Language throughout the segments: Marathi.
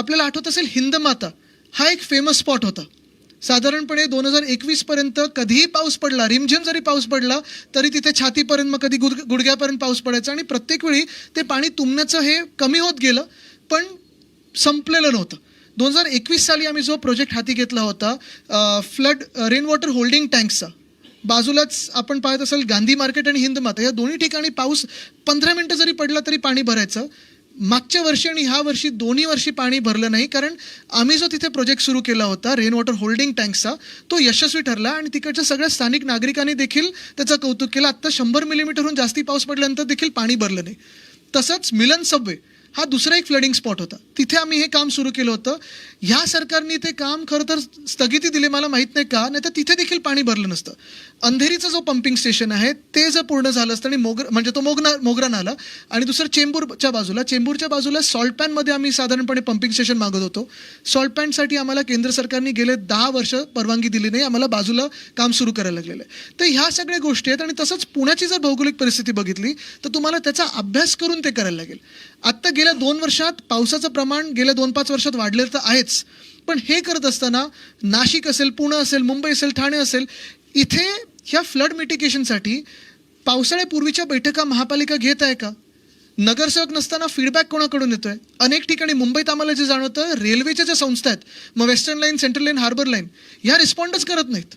आपल्याला आठवत असेल हिंदमाता हा एक फेमस स्पॉट होता. साधारणपणे दोन हजार एकवीस पर्यंत कधीही पाऊस पडला रिमझिम जरी पाऊस पडला तरी तिथे छातीपर्यंत मग कधी गुड गुडघ्यापर्यंत पाऊस पडायचा आणि प्रत्येक वेळी ते पाणी तुंबण्याचं हे कमी होत गेलं पण संपलेलं नव्हतं. दोन हजार एकवीस साली आम्ही जो प्रोजेक्ट हाती घेतला होता फ्लड रेन वॉटर होल्डिंग टँक्सचा बाजूलाच आपण पाहत असाल गांधी मार्केट आणि हिंद माता या दोन्ही ठिकाणी पाऊस पंधरा मिनटं जरी पडला तरी पाणी भरायचं. मागच्या वर्षी आणि ह्या वर्षी दोन्ही वर्षी पाणी भरलं नाही कारण आम्ही जो तिथे प्रोजेक्ट सुरू केला होता रेन वॉटर होल्डिंग टँक्सचा तो यशस्वी ठरला आणि तिकडच्या सगळ्या स्थानिक नागरिकांनी देखील त्याचं कौतुक केलं. आत्ता शंभर मिलीमीटरहून जास्ती पाऊस पडल्यानंतर देखील पाणी भरलं नाही. तसंच मिलन सबवे हा दुसरा एक फ्लडिंग स्पॉट होता. तिथे आम्ही हे काम सुरू केलं होतं. ह्या सरकारने ते काम खरं तर स्थगिती दिली मला माहीत नाही का? नाही तर तिथे देखील पाणी भरलं नसतं. अंधेरीचं जो पंपिंग स्टेशन आहे ते जर पूर्ण झालं असतं आणि मोगर म्हणजे तो मोगना मोगरा नाला आणि दुसरं चेंबूरच्या बाजूला चेंबूरच्या बाजूला सॉल्ट पॅनमध्ये आम्ही साधारणपणे पंपिंग स्टेशन मागत होतो. सॉल्ट पॅनसाठी आम्हाला केंद्र सरकारने गेले दहा वर्ष परवानगी दिली नाही आम्हाला बाजूला काम सुरू करायला लागलेलं आहे. तर ह्या सगळ्या गोष्टी आहेत आणि तसंच पुण्याची जर भौगोलिक परिस्थिती बघितली तर तुम्हाला त्याचा अभ्यास करून ते करायला लागेल. आत्ता गेल्या दोन वर्षात पावसाचं प्रमाण गेल्या दोन पाच वर्षात वाढलेलं तर आहेच. पण हे करत असताना नाशिक असेल पुणे असेल मुंबई असेल ठाणे असेल इथे ह्या फ्लड मिटिगेशनसाठी पावसाळ्यापूर्वीच्या बैठका महापालिका घेत आहे का? नगरसेवक नसताना फीडबॅक कोणाकडून येतोय? अनेक ठिकाणी मुंबईत आम्हाला जे जाणवतं रेल्वेच्या ज्या संस्था आहेत मग western line central line harbour line ह्या रिस्पॉन्डच करत नाहीत.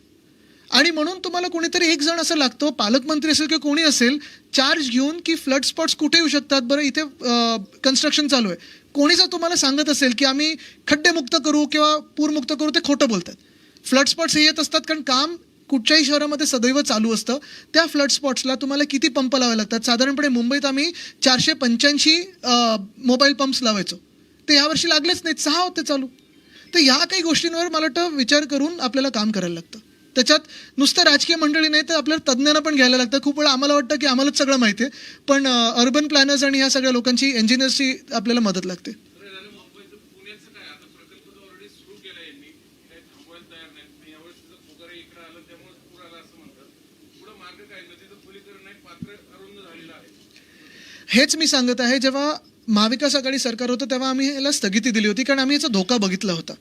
आणि म्हणून तुम्हाला कोणीतरी एक जण असं लागतो पालकमंत्री असेल किंवा कोणी असेल चार्ज घेऊन की फ्लड स्पॉट्स कुठे येऊ शकतात? बरं इथे कन्स्ट्रक्शन चालू आहे. कोणी जर तुम्हाला सांगत असेल की आम्ही खड्डेमुक्त करू किंवा पूरमुक्त करू ते खोटं बोलतात. फ्लड स्पॉट्स हे येत असतात कारण काम कुठच्याही शहरामध्ये सदैव चालू असतं. त्या फ्लड स्पॉट्सला तुम्हाला किती पंप लावावे लागतात? साधारणपणे मुंबईत आम्ही चारशे पंच्याऐंशी मोबाईल पंप्स लावायचो. ते यावर्षी लागलेच नाहीत. सहा होते चालू. तर ह्या काही गोष्टींवर मला वाटतं विचार करून आपल्याला काम करायला लागतं. त्याच्यात नुसतं राजकीय मंडळी नाही तर आपल्याला तज्ज्ञांना पण घ्यायला लागतं. खूप वेळा आम्हाला वाटतं की आम्हालाच सगळं माहिती आहे. पण अर्बन प्लॅनर्स आणि ह्या सगळ्या लोकांची इंजिनियर्सची आपल्याला मदत लागते. हेच मी सांगत आहे. जेव्हा महाविकास आघाडी सरकार होतं तेव्हा आम्ही याला स्थगिती दिली होती कारण आम्ही याचा धोका बघितला होता.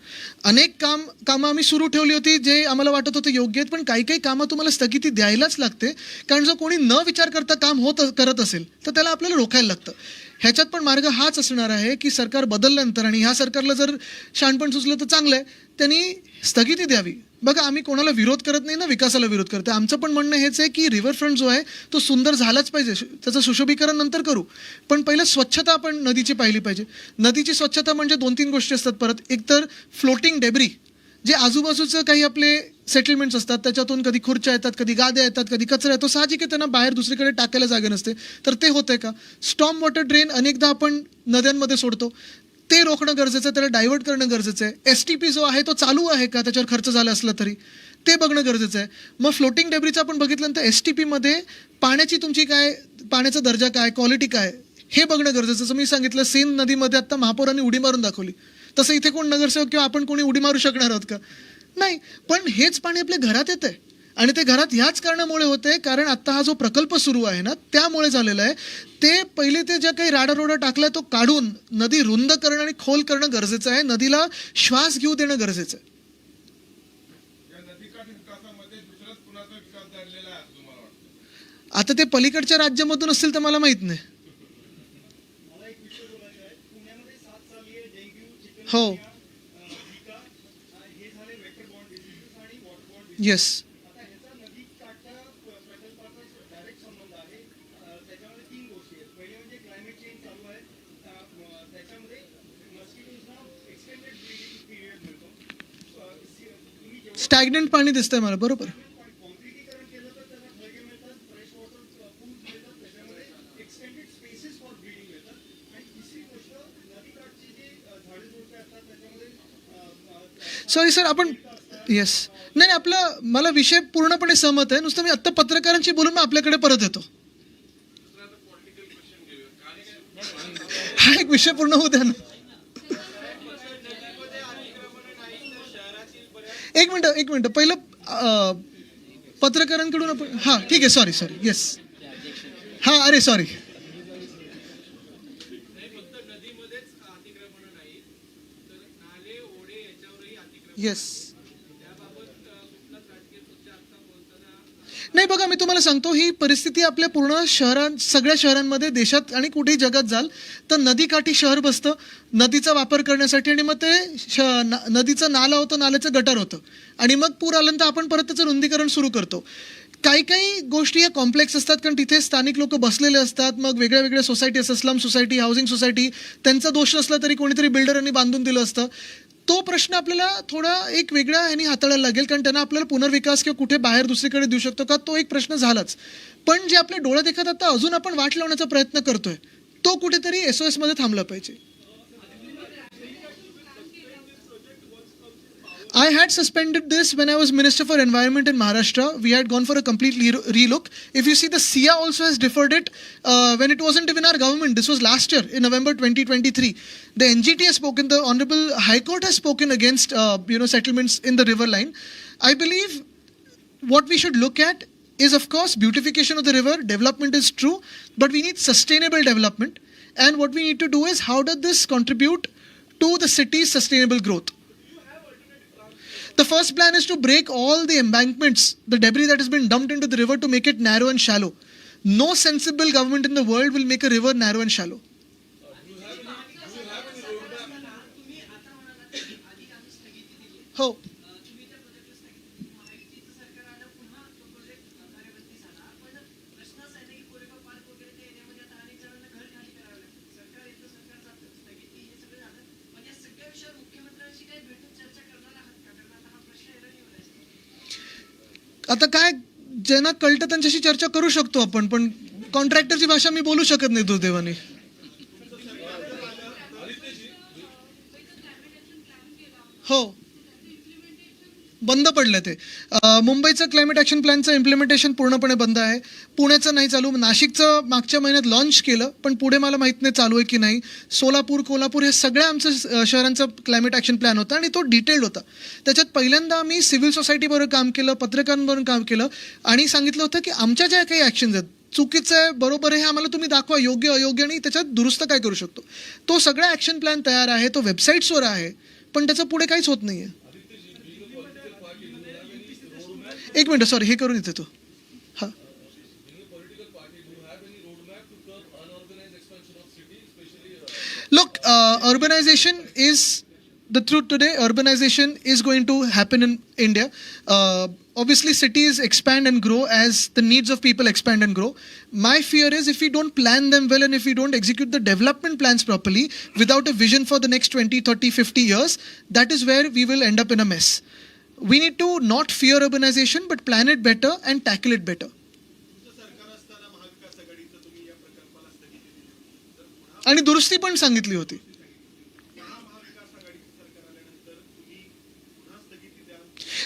अनेक काम कामं आम्ही सुरू ठेवली होती जे आम्हाला वाटत होतं योग्य आहेत पण काही काही कामं तुम्हाला स्थगिती द्यायलाच लागते कारण जर कोणी न विचार करता काम होत करत असेल तर त्याला आपल्याला रोखायला लागतं. ह्याच्यात पण मार्ग हाच असणार आहे की सरकार बदलल्यानंतर आणि ह्या सरकारला जर शहाणपण सुचलं तर चांगलं आहे. त्यांनी स्थगिती द्यावी. बघा आम्ही कोणाला विरोध करत नाही ना विकासाला विरोध करतो. आमचं पण म्हणणं हेच आहे की रिव्हरफ्रंट जो आहे तो सुंदर झालाच पाहिजे. त्याचं सुशोभीकरण नंतर करू. पण पहिलं स्वच्छता आपण नदीची पाहिली पाहिजे. नदीची स्वच्छता म्हणजे दोन तीन गोष्टी असतात परत. एकतर फ्लोटिंग डेब्री जे आजूबाजूचं काही आपले सेटलमेंट्स असतात त्याच्यातून कधी खुर्च्या येतात कधी गाद्या येतात कधी कचरा येतो. साहजिक आहे त्यांना बाहेर दुसरीकडे टाकायला जागा नसते. तर ते होतंय का? स्टॉम वॉटर ड्रेन अनेकदा आपण नद्यांमध्ये सोडतो. ते रोखणं गरजेचं आहे त्याला डायव्हर्ट करणं गरजेचं आहे. एस टी पी जो आहे तो चालू आहे का? त्याच्यावर खर्च झाला असला तरी. ते बघणं गरजेचं आहे. मग फ्लोटिंग डेब्रीचं आपण बघितल्यानंतर एस टी पीमध्ये पाण्याची तुमची काय पाण्याचा दर्जा काय क्वालिटी काय हे बघणं गरजेचं जसं मी सांगितलं सेन नदीमध्ये आता महापौरांनी उडी मारून दाखवली. तसं इथे कोण नगरसेवक किंवा आपण कोणी उडी मारू शकणार आहोत का? नाही पण हेच पाणी आपल्या घरात येत आहे आणि ते घरात ह्याच कारणामुळे होते कारण आता हा जो प्रकल्प सुरू आहे ना त्यामुळे झालेला आहे. ते पहिले ते ज्या काही राडारोडा टाकलाय तो काढून नदी रुंद करणं आणि खोल करणं गरजेचं आहे. नदीला श्वास घेऊ देणं गरजेचं आहे. आता ते पलीकडच्या राज्यामधून असतील तर मला माहीत नाही. मला येस स्टॅग्नंट पाणी दिसतंय मला बरोबर. सॉरी सर आपण येस नाही नाही, आपला मला विषय पूर्णपणे सहमत आहे. नुसतं मी आत्ता पत्रकारांशी बोलून मी आपल्याकडे परत येतो. हा एक विषय पूर्ण होऊ द्या ना. एक मिनटं एक मिनटं. पहिलं पत्रकारांकडून आपण हां ठीक आहे सॉरी सॉरी येस हां अरे सॉरी येस नाही बघा मी तुम्हाला सांगतो ही परिस्थिती आपल्या पूर्ण शहरां सगळ्या शहरांमध्ये देशात आणि कुठेही जगात जाल तर नदीकाठी शहर बसतं नदीचा वापर करण्यासाठी आणि मग ते श नदीचं नालं होतं नाल्याचं गटर होतं. आणि मग पूर आल्यानंतर आपण परत त्याचं रुंदीकरण सुरू करतो. काही काही गोष्टी या कॉम्प्लेक्स असतात कारण तिथे स्थानिक लोक बसलेले असतात मग वेगळ्या वेगळ्या सोसायटी असतात स्लम सोसायटी हाऊसिंग सोसायटी त्यांचा दोष नसला तरी कोणीतरी बिल्डरांनी बांधून दिलं असतं. तो प्रश्न आपल्याला थोडा एक वेगळ्या ह्यानी हाताळायला लागेल कारण त्यांना आपल्याला पुनर्विकास किंवा कुठे बाहेर दुसरीकडे देऊ शकतो का तो एक प्रश्न झालाच. पण जे आपल्या डोळ्यात देखत आता अजून आपण वाट लावण्याचा प्रयत्न करतोय तो कुठेतरी एस ओ मध्ये थांबला पाहिजे. I had suspended this when I was Minister for Environment in Maharashtra. We had gone for a complete le- relook. If you see, the SIA also has deferred it uh, when it wasn't even our government. This was last year in November 2023. The NGT has spoken. The Honorable High Court has spoken against uh, you know settlements in the river line. I believe what we should look at is, of course, beautification of the river. Development is true, but we need sustainable development. And what we need to do is how does this contribute to the city's sustainable growth? The first plan is to break all the embankments, the debris that has been dumped into the river to make it narrow and shallow. No sensible government in the world will make a river narrow and shallow. हो आता काय ज्यांना कळतं त्यांच्याशी चर्चा करू शकतो आपण पण कॉन्ट्रॅक्टरची भाषा मी बोलू शकत नाही दुर्दैवाने हो बंद पडलं ते. मुंबईचं क्लायमेट ॲक्शन प्लॅनचं इम्प्लिमेंटेशन पूर्णपणे बंद आहे. पुण्याचं नाही चालू. नाशिकचं मागच्या महिन्यात लॉन्च केलं पण पुढे मला माहीत नाही चालू आहे की नाही. सोलापूर कोल्हापूर हे सगळ्या आमचं शहरांचं क्लायमेट ॲक्शन प्लॅन होता आणि तो डिटेल्ड होता. त्याच्यात पहिल्यांदा आम्ही सिव्हिल सोसायटीबरोबर काम केलं पत्रकारांबरोबर काम केलं आणि सांगितलं होतं की आमच्या ज्या काही ॲक्शन्स आहेत चुकीचं आहे बरोबर आहे हे आम्हाला तुम्ही दाखवा योग्य अयोग्य आणि त्याच्यात दुरुस्त काय करू शकतो. तो सगळा ॲक्शन प्लॅन तयार आहे तो वेबसाईट्सवर आहे पण त्याचं पुढे काहीच होत नाही आहे एक मिनिट सॉरी हे करून येते तो हां Look, uh, urbanization is the truth today. Urbanization is going to happen in India. Uh, obviously, cities expand and grow as the needs of people expand and grow. My fear is if we don't plan them well and if we don't execute the development plans properly without a vision for the next 20, 30, 50 years, that is where we will end up in a mess. We need to not fear urbanization but plan it better and tackle it better. आणि दुरुस्ती पण सांगितली होती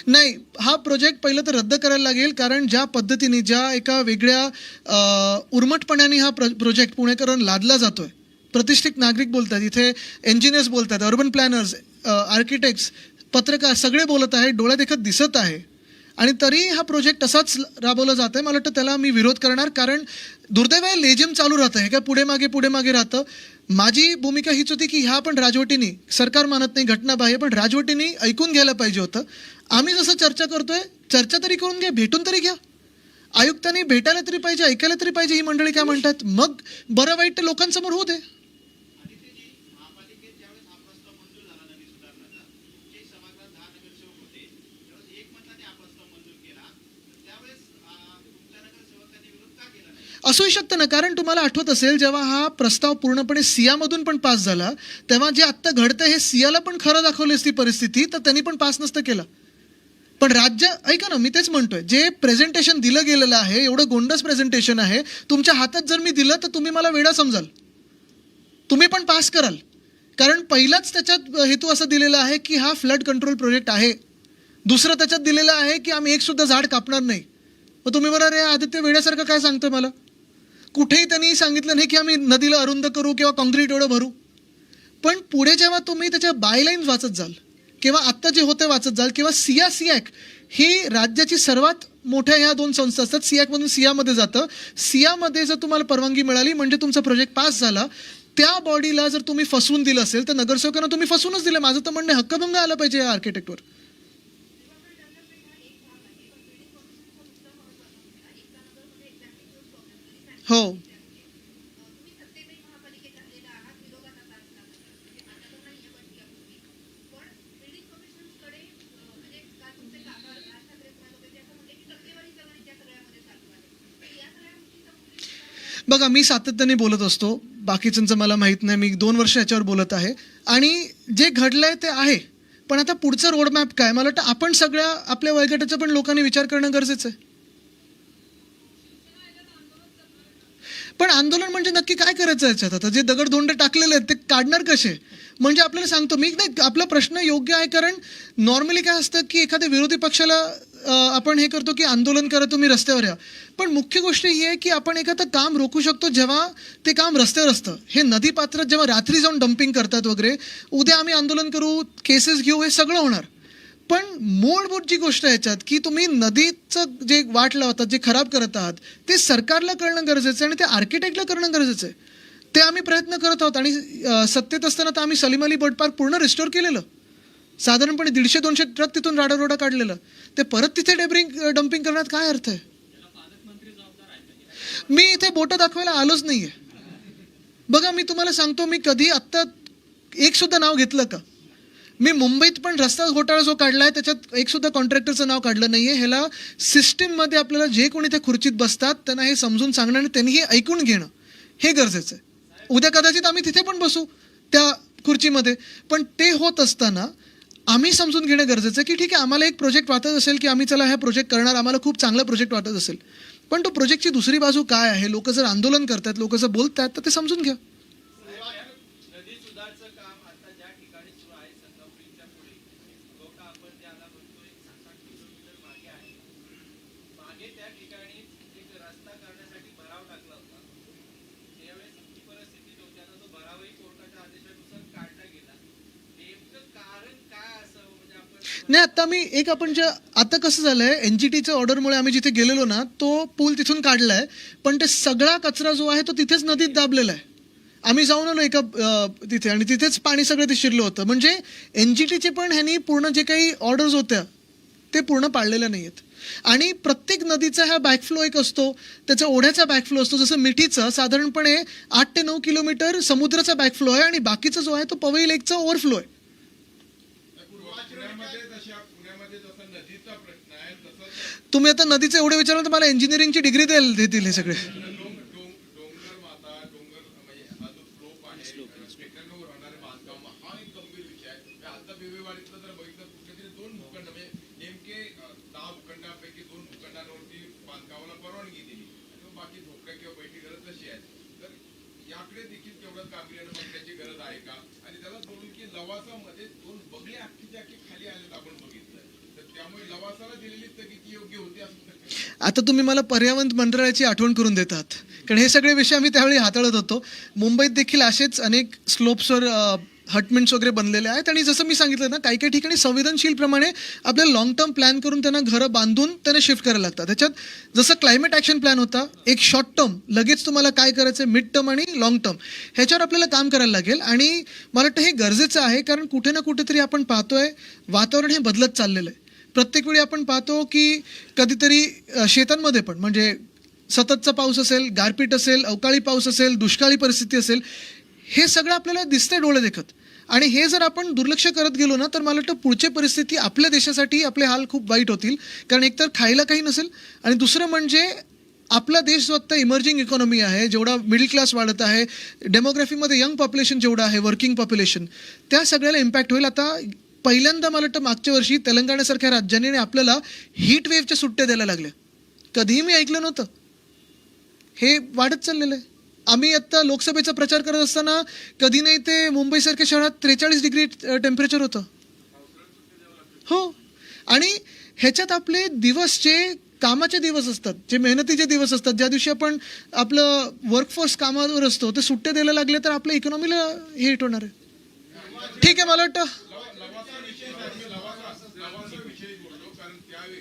नाही हा प्रोजेक्ट पहिलं तर रद्द करायला लागेल कारण ज्या पद्धतीने ज्या एका वेगळ्या उर्मटपणाने हा प्र प्रोजेक्ट पुणेकरण लादला जातोय प्रतिष्ठित नागरिक बोलतात इथे इंजिनियर्स बोलतात अर्बन प्लॅनर्स आर्किटेक्ट्स पत्रकार सगळे बोलत आहेत डोळ्या देखत दिसत आहे. आणि तरी हा प्रोजेक्ट असाच राबवला जात आहे मला वाटतं त्याला मी विरोध करणार कारण दुर्दैव आहे लेजिम चालू राहतं. हे काय पुढे मागे पुढे मागे राहतं. माझी भूमिका हीच होती की ह्या पण राजवटीने सरकार मानत नाही घटना बाह्य पण राजवटीने ऐकून घ्यायला पाहिजे होतं. आम्ही जसं चर्चा करतोय चर्चा तरी करून घ्या भेटून तरी घ्या. आयुक्तांनी भेटायला तरी पाहिजे ऐकायला तरी पाहिजे ही मंडळी काय म्हणतात? मग बरं वाईट लोकांसमोर होऊ दे महापालिकेत ज्यावेळेस हा प्रस्ताव मंजूर झाला नदी सुधारणाचा जे सभागृहात दहा नगरसेवक होते त्यावेळेस एकमताने हा प्रस्ताव मंजूर केला तर त्यावेळेस आ, तुमच्या नगरसेवकांनी विरोध का केला नाही असूही शकतं ना. कारण तुम्हाला आठवत असेल जेव्हा हा प्रस्ताव पूर्णपणे सियामधून पण पास झाला तेव्हा जे आत्ता घडतं हे सियाला पण खरं दाखवली असती परिस्थिती तर त्यांनी पण पास नसतं केलं. पण राज्य ऐका ना मी तेच म्हणतोय. जे प्रेझेंटेशन दिलं गेलेलं आहे एवढं गोंडस प्रेझेंटेशन आहे तुमच्या हातात जर मी दिलं तर तुम्ही मला वेडा समजाल. तुम्ही पण पास कराल. कारण पहिलाच त्याच्यात हेतू असं दिलेला आहे की हा फ्लड कंट्रोल प्रोजेक्ट आहे. दुसरं त्याच्यात दिलेलं आहे की आम्ही एकसुद्धा झाड कापणार नाही. मग तुम्ही बरं रे आदित्य वेड्यासारखं काय सांगतोय मला? कुठेही त्यांनी सांगितलं नाही की आम्ही नदीला अरुंद करू किंवा कॉन्क्रीट एवढं भरू. पण पुढे जेव्हा तुम्ही त्याच्या बायलाईन्स वाचत जाल किंवा आत्ता जे होते वाचत जाल किंवा सिया सियाक ही राज्याची सर्वात मोठ्या ह्या दोन संस्था असतात. सियाकमधून सियामध्ये जातं. सियामध्ये जर तुम्हाला परवानगी मिळाली म्हणजे तुमचा प्रोजेक्ट पास झाला त्या बॉडीला जर तुम्ही फसवून दिलं असेल तर नगरसेवकांना तुम्ही फसवूनच दिलं. माझं तर म्हणणं हक्कभंग आला पाहिजे या आर्किटेक्टवर हो. बघा मी सातत्याने बोलत असतो. बाकीच्यांचं मला माहीत नाही. मी दोन वर्ष याच्यावर बोलत आहे. आणि जे घडलं आहे ते आहे. पण आता पुढचं रोडमॅप काय? मला वाटतं आपण सगळ्या आपल्या वयोगटाचा पण लोकांनी विचार करणं गरजेचं आहे पण आंदोलन म्हणजे नक्की काय करायचं याच्यात? आता जे दगडधोंडे टाकलेले आहेत ते काढणार कसे? म्हणजे आपल्याला सांगतो मी नाही आपला प्रश्न योग्य आहे कारण नॉर्मली काय असतं की एखाद्या विरोधी पक्षाला आपण हे करतो की आंदोलन करा तुम्ही रस्त्यावर या. पण मुख्य गोष्ट ही आहे की आपण एखादं काम रोखू शकतो जेव्हा ते काम रस्त्यावर असतं. हे नदी पात्रात जेव्हा रात्री जाऊन डम्पिंग करतात वगैरे उद्या आम्ही आंदोलन करू केसेस घेऊ हे सगळं होणार. पण मूलभूत जी गोष्ट ह्याच्यात याच्यात की तुम्ही नदीचं जे वाट लावतात जे खराब करत आहात ते सरकारला करणं गरजेचं आहे आणि ते आर्किटेक्टला करणं गरजेचं आहे. ते आम्ही प्रयत्न करत आहोत आणि सत्तेत असताना तर आम्ही सलीम अली बर्ड पार्क पूर्ण रिस्टोर केलेलं. साधारणपणे दीडशे दोनशे ट्रक तिथून राडारोडा काढलेलं. ते परत तिथे डेब्रिंग डम्पिंग करण्यात काय अर्थ आहे? मी इथे बोटं दाखवायला आलोच नाही आहे बघा मी तुम्हाला सांगतो मी कधी आत्ता एक सुद्धा नाव घेतलं का? मी मुंबईत पण रस्ता घोटाळा जो काढला आहे त्याच्यात एक सुद्धा कॉन्ट्रॅक्टरचं नाव काढलं नाहीये. ह्याला सिस्टीममध्ये आपल्याला जे कोणी त्या खुर्चीत बसतात त्यांना हे समजून सांगणं आणि त्यांनी हे ऐकून घेणं हे गरजेचं आहे. उद्या कदाचित आम्ही तिथे पण बसू त्या खुर्चीमध्ये. पण ते होत असताना आम्ही समजून घेणं गरजेचं आहे की ठीक आहे आम्हाला एक प्रोजेक्ट वाटत असेल की आम्ही चला हा प्रोजेक्ट करणार आम्हाला खूप चांगला प्रोजेक्ट वाटत असेल. पण तो प्रोजेक्टची दुसरी बाजू काय आहे? लोक जर आंदोलन करतात लोक जर बोलतात तर ते समजून घ्या नदी सुधारचं काम आता ज्या ठिकाणी सुरू आहे संगमपूरच्या पुढे लोक आपण ज्याला म्हणतो एक सात आठ किलोमीटर मागे आहे मागे त्या ठिकाणी एक रस्ता करण्यासाठी भराव टाकला होता. त्यावेळेस ही परिस्थिती होती तो भरावही कोर्टाच्या आदेशानुसार काढला गेला. नेमकं कारण काय असावं म्हणजे आपण नाही आता मी एक आपण जे आता कसं झालंय एनजीटीच्या ऑर्डरमुळे आम्ही जिथे गेलेलो ना तो पूल तिथून काढलाय. पण ते सगळा कचरा जो आहे तो तिथेच नदीत दाबलेला आहे. आम्ही जाऊन आलो एका तिथे आणि तिथेच पाणी सगळं ते शिरलं होतं. म्हणजे एनजीटीचे पण ह्यांनी पूर्ण जे काही ऑर्डर्स होत्या ते पूर्ण पाळलेल्या नाही आहेत आणि प्रत्येक नदीचा हा बॅकफ्लो एक असतो. त्याचा ओढ्याचा बॅकफ्लो असतो. जसं मिठीचं साधारणपणे आठ ते नऊ किलोमीटर समुद्राचा बॅकफ्लो आहे आणि बाकीचा जो आहे तो पवई लेकचा ओव्हरफ्लो आहे. तुम्ही आता नदीचे एवढे विचारलं तर मला इंजिनिअरिंगची डिग्री द्यायला देतील हे सगळे डोंग- डोंग- डोंगर माता डोंगर म्हणजे हा जो स्लोप आहे टेक्नॉलॉजीवर होणारे बांधकाम हा एक गंभीर विषय आहे मी आता बेबीवाडीतलं जर बघितलं कुठले तरी दोन भूखंड म्हणजे नेमके अं, दहा भूखंडापैकी दोन भूखंडांवरती बांधकामाला परवानगी दिली आणि मग बाकी झोपड्या किंवा बैठी घरं तशी आहेत तर याकडे देखील तेवढं गांभीर्यानं बघण्याची गरज आहे का? आणि त्याला जोडून की लवासामध्ये दोन बगले अख्खीच्या अख्खी खाली आलेत आपण बघितलं तर त्यामुळे लवासाला दिलेली स्थगिती योग्य होती असं आता तुम्ही मला पर्यावरण मंडळाची आठवण करून देतात. कारण हे सगळे विषय आम्ही त्यावेळी हाताळत होतो. मुंबईत देखील असेच अनेक स्लोप्सवर हटमेंट्स वगैरे बनलेले आहेत. आणि जसं मी सांगितलं ना काही काही ठिकाणी संवेदनशील प्रमाणे आपल्याला लॉंग टर्म प्लॅन करून त्यांना घरं बांधून त्यांना शिफ्ट करायला लागतात. त्याच्यात जसं क्लायमेट ॲक्शन प्लॅन होता एक शॉर्ट टर्म लगेच तुम्हाला काय करायचं आहे मिड टर्म आणि लॉंग टर्म ह्याच्यावर आपल्याला काम करायला लागेल. आणि मला वाटतं हे गरजेचं आहे कारण कुठे ना कुठेतरी आपण पाहतोय वातावरण हे बदलत चाललेलं आहे. प्रत्येक वेळी आपण पाहतो की कधीतरी शेतांमध्ये पण म्हणजे सततचा पाऊस असेल गारपीट असेल अवकाळी पाऊस असेल दुष्काळी परिस्थिती असेल हे सगळं आपल्याला दिसतंय डोळे देखत. आणि हे जर आपण दुर्लक्ष करत गेलो ना तर मला वाटतं पुढची परिस्थिती आपल्या देशासाठी आपले हाल खूप वाईट होतील. कारण एकतर खायला काही नसेल आणि दुसरं म्हणजे आपला देश जो आत्ता इमर्जिंग इकॉनॉमी आहे जेवढा मिडल क्लास वाढत आहे डेमोग्राफीमध्ये यंग पॉप्युलेशन जेवढं आहे वर्किंग पॉप्युलेशन त्या सगळ्याला इम्पॅक्ट होईल. आता पहिल्यांदा मला वाटतं मागच्या वर्षी तेलंगणासारख्या राज्याने आपल्याला हीट वेव्हच्या सुट्ट्या द्यायला लागल्या. कधीही मी ऐकलं नव्हतं. हे वाढत चाललेलं आहे. आम्ही आत्ता लोकसभेचा प्रचार करत असताना कधी नाही ते मुंबईसारख्या शहरात त्रेचाळीस डिग्री टेम्परेचर होतं. हो. आणि ह्याच्यात आपले दिवस जे कामाचे दिवस असतात जे मेहनतीचे दिवस असतात ज्या दिवशी आपण आपलं वर्कफोर्स कामावर असतो ते सुट्टे द्यायला लागले तर आपल्या इकॉनॉमीला हे हिट होणार आहे. ठीक आहे मला वाटतं. कारण त्यावेळी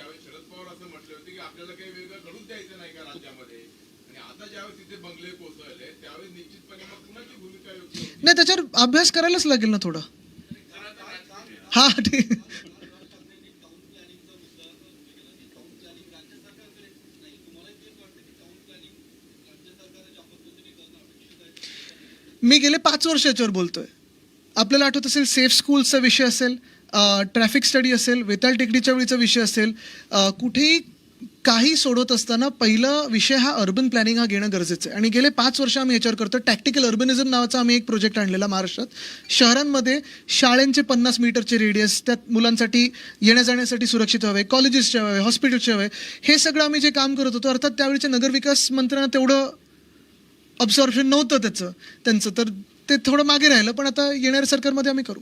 त्यावेळी शरद पवार असं म्हटले होते की आपल्याला काही वेगळं घडून द्यायचं नाही का राज्यामध्ये? नाही त्याच्यावर अभ्यास करायलाच लागेल ना थोडा. हा ठीक. मी गेले पाच वर्ष याच्यावर बोलतोय. आपल्याला आठवत असेल सेफ स्कूलचा विषय असेल ट्रॅफिक स्टडी असेल वेताळ टेकडीच्या वेळीचा विषय असेल कुठेही काही सोडवत असताना पहिला विषय हा अर्बन प्लॅनिंग हा घेणं गरजेचं आहे. आणि गेले पाच वर्ष आम्ही याच्यावर करतो. टॅक्टिकल अर्बनिझम नावाचा आम्ही एक प्रोजेक्ट आणलेला महाराष्ट्रात. शहरांमध्ये शाळेंचे पन्नास मीटरचे रेडियस त्यात मुलांसाठी येण्या जाण्यासाठी सुरक्षित हवे कॉलेजेसचे हवे हॉस्पिटलचे हवे हे सगळं आम्ही जे काम करत होतो अर्थात त्यावेळीच्या नगरविकास मंत्र्यांना तेवढं ऑब्झॉर्प्शन नव्हतं त्याचं त्यांचं. तर ते थोडं मागे राहिलं पण आता येणाऱ्या सरकारमध्ये आम्ही करू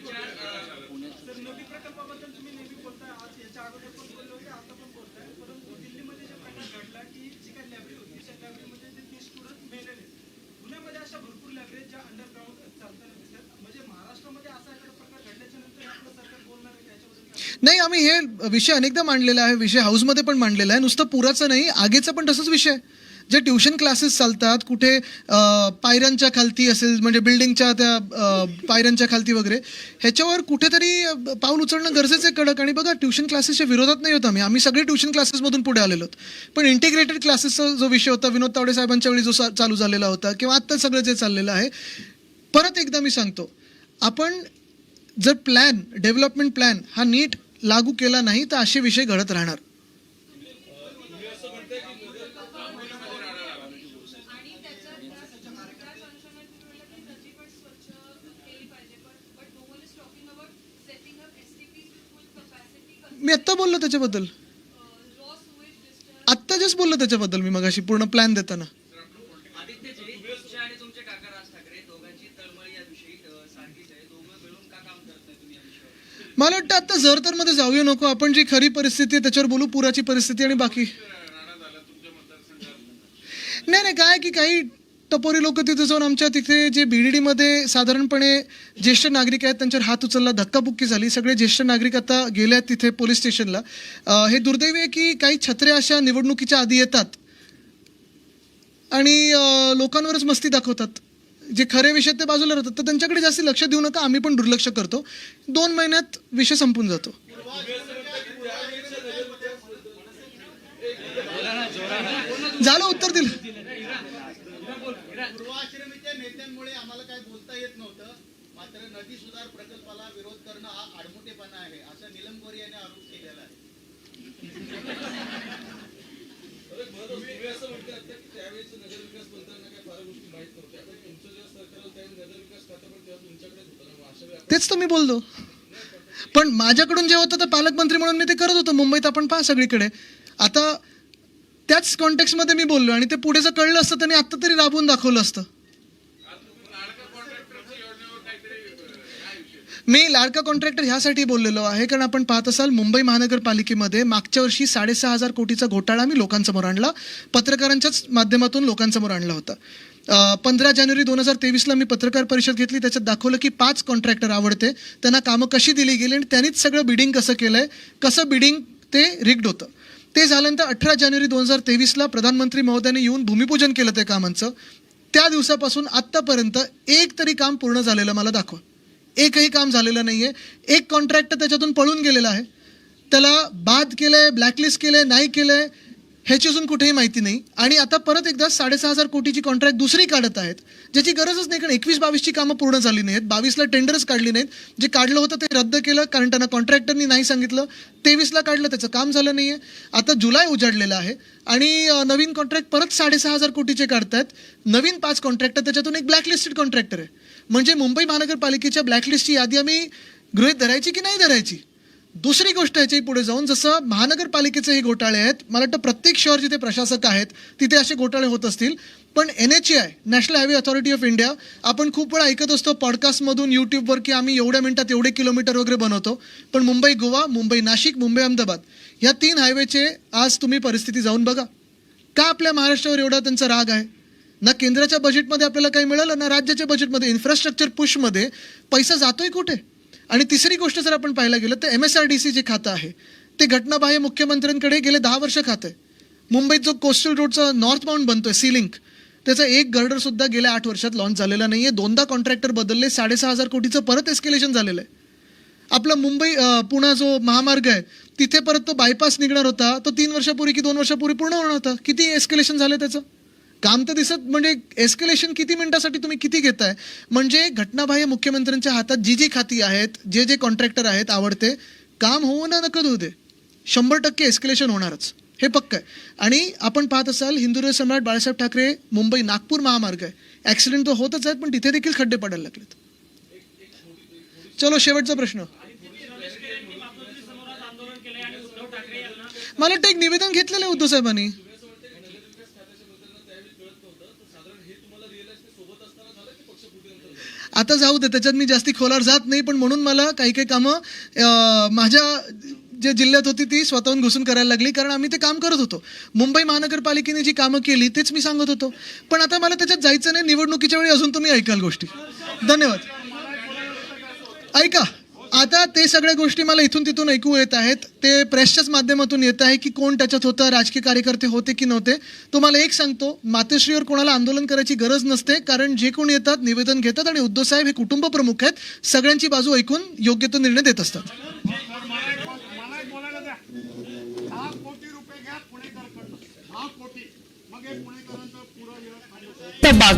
तर नदी प्रकल्पाबद्दल तुम्ही नेहमी बोलताय आज याच्या अगोदर पण बोलले होते आता पण बोलताय परंतु दिल्लीमध्ये जे प्रकार घडला की जी काही लायब्ररी होती त्या लायब्ररीमध्ये ते तीस स्टुडंट मेलेले पुण्यामध्ये अशा भरपूर लायब्ररी ज्या अंडरग्राऊंड चालताना दिसतात म्हणजे महाराष्ट्रामध्ये असा एखादा प्रकार घडल्याच्या नंतर हे आपलं सरकार बोलणार आहे का याच्याबद्दल काय? नाही आम्ही हे विषय अनेकदा मांडलेला आहे विषय हाऊसमध्ये पण मांडलेला आहे. नुसतं पुराचं नाही आगीचा पण तसंच विषय आहे. जे ट्युशन क्लासेस चालतात कुठे पायऱ्यांच्या खालती असेल म्हणजे बिल्डिंगच्या त्या पायऱ्यांच्या खालती वगैरे ह्याच्यावर कुठेतरी पाऊल उचलणं गरजेचं आहे कडक. आणि बघा ट्युशन क्लासेसच्या विरोधात नाही होत आम्ही. आम्ही सगळे ट्युशन क्लासेसमधून पुढे आलेलो पण इंटिग्रेटेड क्लासेसचा जो विषय होता विनोद तावडे साहेबांच्या वेळी जो चालू झालेला होता किंवा आत्ता सगळं जे चाललेलं आहे परत एकदा मी सांगतो आपण जर प्लॅन डेव्हलपमेंट प्लॅन हा नीट लागू केला नाही तर असे विषय घडत राहणार. मी आत्ता बोललो त्याच्याबद्दल. आत्ता जस्ट बोललो त्याच्याबद्दल मी मगाशी पूर्ण प्लॅन देताना आदित्य जैन तुमचे आणि तुमचे काका राज ठाकरे दोघांची तळमळ याविषयी अ, सारखीच आहे दोघं मिळून का काम करत नाही तुम्ही या विषयावर मला वाटतं आता जर तर मध्ये जाऊया नको. आपण जी खरी परिस्थिती आहे त्याच्यावर बोलू पुराची परिस्थिती आणि बाकी. नाही नाही काय की काही टपोरी लोक तिथे जाऊन आमच्या तिथे जे बीडीडीमध्ये साधारणपणे ज्येष्ठ नागरिक आहेत त्यांच्यावर हात उचलला धक्काबुक्की झाली. सगळे ज्येष्ठ नागरिक आता गेले आहेत तिथे पोलीस स्टेशनला. हे दुर्दैवी आहे की काही छत्र्या अशा निवडणुकीच्या आधी येतात. आणि लोकांवरच मस्ती दाखवतात. जे खरे विषय ते बाजूला राहतात. तर त्यांच्याकडे जास्त लक्ष देऊ नका आम्ही पण दुर्लक्ष करतो. दोन महिन्यात विषय संपून जातो. झालं उत्तर दिलं. नेत्यांमुळे आम्हाला काय बोलता येत नव्हतं. मात्र नदी सुधार प्रकल्पाला विरोध करणं हा आहे असं आरोप केलेला आहे. तेच तर मी बोललो. पण माझ्याकडून जे होतं तर पालकमंत्री म्हणून मी ते करत होतो. मुंबईत आपण पहा सगळीकडे. आता त्याच कॉन्टेक्स्टमध्ये मी बोललो आणि ते पुढे जर कळलं असतं त्यांनी आत्ता तरी राबवून दाखवलं असतं. मी लाडका कॉन्ट्रॅक्टर ह्यासाठी बोललेलो आहे कारण आपण पाहत असाल मुंबई महानगरपालिकेमध्ये मागच्या वर्षी साडेसहा हजार कोटीचा घोटाळा मी लोकांसमोर आणला. पत्रकारांच्याच माध्यमातून लोकांसमोर आणला होता. पंधरा जानेवारी दोन हजार तेवीसला मी पत्रकार परिषद घेतली. त्याच्यात दाखवलं की पाच कॉन्ट्रॅक्टर आवडते. त्यांना कामं कशी दिली गेली आणि त्यांनीच सगळं बिडिंग कसं केलंय कसं बिडिंग ते रिग्ड होतं. ते झाल्यानंतर अठरा जानेवारी दोन हजार तेवीसला प्रधानमंत्री महोदयाने येऊन भूमिपूजन केलं त्या कामांचं. त्या दिवसापासून आत्तापर्यंत एक तरी काम पूर्ण झालेलं मला दाखवा. एकही काम झालेलं नाहीये. एक कॉन्ट्रॅक्टर त्याच्यातून पळून गेलेला आहे. त्याला बाद केलंय ब्लॅकलिस्ट केलंय नाही केलंय ह्याची अजून कुठेही माहिती नाही. आणि आता परत एकदा साडेसहा हजार कोटीची कॉन्ट्रॅक्ट दुसरी काढत आहेत ज्याची गरजच नाही कारण एकवीस बावीसची कामं पूर्ण झाली नाहीत बावीसला टेंडरच काढली नाहीत. जे काढलं होतं ते रद्द केलं कारण त्यांना कॉन्ट्रॅक्टरनी नाही सांगितलं. तेवीसला काढलं त्याचं काम झालं नाहीये. आता जुलै उजाडलेला आहे. आणि नवीन कॉन्ट्रॅक्ट परत साडेसहा हजार कोटीचे काढतायत. नवीन पाच कॉन्ट्रॅक्टर त्याच्यातून एक ब्लॅकलिस्टेड कॉन्ट्रॅक्टर आहे. म्हणजे मुंबई महानगरपालिकेच्या ब्लॅकलिस्टची यादी आम्ही गृहित धरायची की नाही धरायची? दुसरी गोष्ट याच्याही पुढे जाऊन जसं महानगरपालिकेचे हे घोटाळे आहेत मला वाटतं प्रत्येक शहर जिथे प्रशासक आहेत तिथे असे घोटाळे होत असतील. पण N H I national highway authority of India आपण खूप वेळा ऐकत असतो पॉडकास्टमधून यूट्यूबवर की आम्ही एवढ्या मिनिटात एवढे किलोमीटर वगैरे बनवतो. पण मुंबई गोवा मुंबई नाशिक मुंबई अहमदाबाद या तीन हायवेचे आज तुम्ही परिस्थिती जाऊन बघा. का आपल्या महाराष्ट्रावर एवढा त्यांचा राग आहे? ना केंद्राच्या बजेटमध्ये आपल्याला काही मिळालं ना राज्याच्या बजेटमध्ये इन्फ्रास्ट्रक्चर पुशमध्ये पैसा जातोय कुठे? आणि तिसरी गोष्ट जर आपण पाहायला गेलं तर M S R D C जे खातं आहे ते घटनाबाह्य मुख्यमंत्र्यांकडे गेले दहा वर्ष खातं आहे. मुंबईत जो कोस्टल रोडचा नॉर्थ बाउंड बनतोय सी लिंक त्याचा एक गर्डर सुद्धा गेल्या आठ वर्षात लॉन्च झालेला नाही आहे दोनदा कॉन्ट्रॅक्टर बदलले साडेसहा हजार कोटीचं परत एस्केलेशन झालेलं आहे. आपला मुंबई पुणा जो महामार्ग आहे तिथे परत तो बायपास निघणार होता तो तीन वर्षापूर्वी की दोन वर्षापूर्वी पूर्ण होणार होता. किती एस्केलेशन झालं त्याचं? काम तर दिसत म्हणजे एस्केलेशन किती मिनिटासाठी तुम्ही किती घेताय? म्हणजे घटनाबाह्य मुख्यमंत्र्यांच्या हातात जी जी खाती आहेत जे जे कॉन्ट्रॅक्टर आहेत आवडते काम होऊ ना नकद होऊ दे. शंभर टक्के एस्केलेशन होणारच. हे पक्क आहे. आणि आपण पाहत असाल हिंदुराज सम्राट बाळासाहेब ठाकरे मुंबई नागपूर महामार्ग आहे. ॲक्सिडेंट तर होतच आहेत पण तिथे देखील खड्डे पडायला लागलेत. चलो शेवटचा प्रश्न. मला वाटतं एक निवेदन घेतलेलं आहे उद्धव साहेबांनी. आता जाऊ दे त्याच्यात मी जास्ती खोलावर जात नाही पण म्हणून मला काही काही कामं माझ्या जे जिल्ह्यात होती ती स्वतःहून घुसून करायला लागली कारण आम्ही ते काम करत होतो. मुंबई महानगरपालिकेने जी कामं केली तेच मी सांगत होतो. पण आता मला त्याच्यात जायचं नाही निवडणुकीच्या वेळी अजून तुम्ही ऐकाल गोष्टी. धन्यवाद. ऐका. आता ते सगळ्या गोष्टी मला इथून तिथून ऐकू येत आहेत. ते प्रेसच्याच माध्यमातून येत आहे की कोण त्याच्यात होतं राजकीय कार्यकर्ते होते की नव्हते. तुम्हाला एक सांगतो मातेश्रीवर कोणाला आंदोलन करायची गरज नसते कारण जे कोण येतात निवेदन घेतात आणि उद्धव साहेब हे कुटुंब प्रमुख आहेत सगळ्यांची बाजू ऐकून योग्य तो निर्णय देत असतात. मला